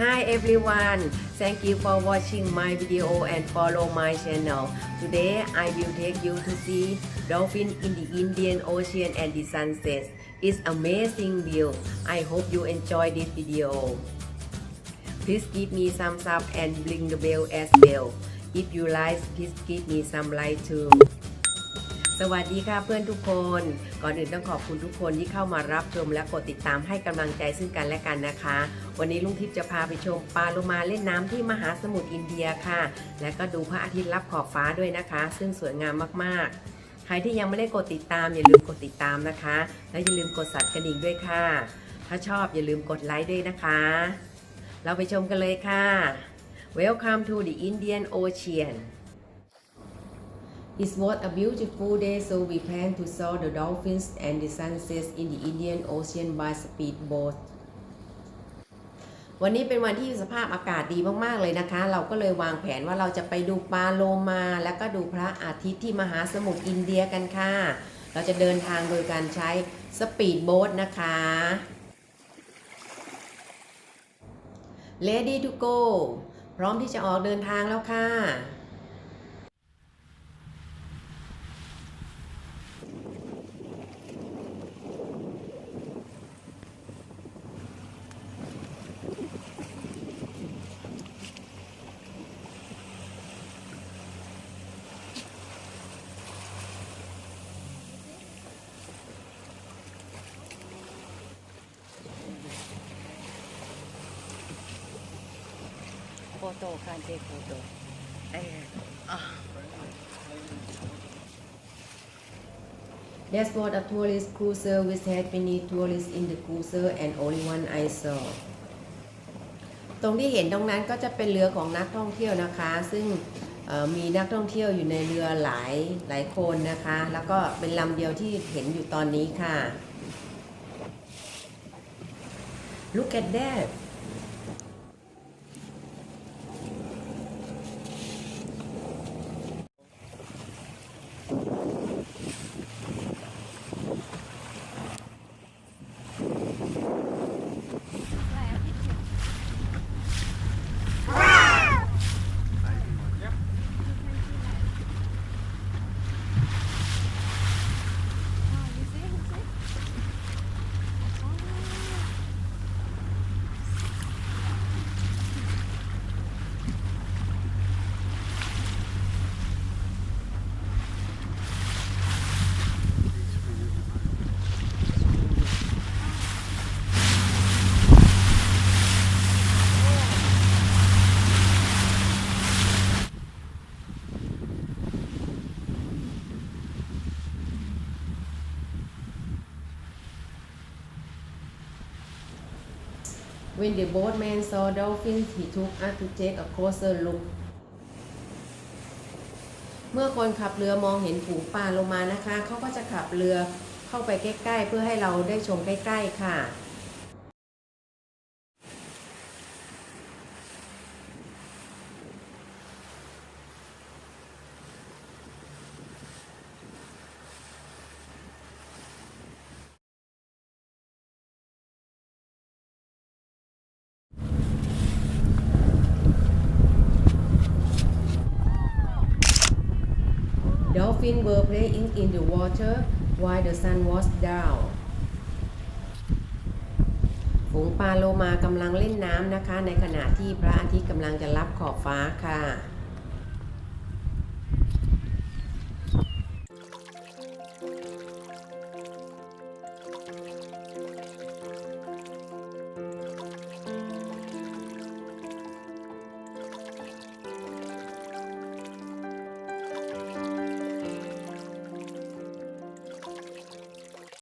Hi everyone, thank you for watching my video and follow my channel. Today I will take you to see dolphin in the Indian Ocean and the sunset. It's amazing view. I hope you enjoy this video. Please give me thumbs up and ring the bell as well. If you like, please give me some like too. สวัสดีค่ะเพื่อนทุกคน ก่อนอื่นต้องขอบคุณทุกคนที่เข้ามารับชมและกดติดตามให้กำลังใจซึ่งกันและกันนะคะ วันนี้ลุงทิพย์จะพาไปชมปลาโลมาเล่นน้ำที่มหาสมุทรอินเดียค่ะ และก็ดูพระอาทิตย์รับขอบฟ้าด้วยนะคะ ซึ่งสวยงามมากๆ ใครที่ยังไม่ได้กดติดตามอย่าลืมกดติดตามนะคะ และอย่าลืมกดสั่นกระดิ่งด้วยค่ะ ถ้าชอบอย่าลืมกดไลค์ด้วยนะคะ เราไปชมกันเลยค่ะ Welcome to the Indian Ocean It was a beautiful day so we plan to saw the dolphins and the sunsets in the Indian Ocean by speedboat วันนี้เป็นวันที่สภาพอากาศดีมาก ๆ เลยนะคะ เราก็เลยวางแผนว่าเราจะไปดูปลาโลมา แล้วก็ดูพระอาทิตย์ที่มหาสมุทรอินเดียกันค่ะ เราจะเดินทางโดยการใช้สปีดโบ๊ทนะคะ Ready to go พร้อมที่จะออกเดินทางแล้วค่ะ Photo can't take photo. That's what a tourist cruiser which had many tourists in the cruiser and only one I saw ตรงที่เห็นตรงนั้นก็จะเป็นเรือของนักท่องเที่ยวนะคะ ซึ่งมีนักท่องเที่ยวอยู่ในเรือหลายหลายคนนะคะ แล้วก็เป็นลำเดียวที่เห็นอยู่ตอนนี้ค่ะ Look at that When the boatman saw dolphins he took us to take a closer look เมื่อคนขับเรือมองเห็นฝูงปลาลงมานะคะ เขาก็จะขับเรือเข้าไปใกล้ ๆ เพื่อให้เราได้ชมใกล้ ๆ ค่ะ Dolphins were playing in the water while the sun was down ฝูงปลาโลมากำลังเล่นน้ำนะคะ ในขณะที่พระอาทิตย์กำลังจะรับขอบฟ้าค่ะ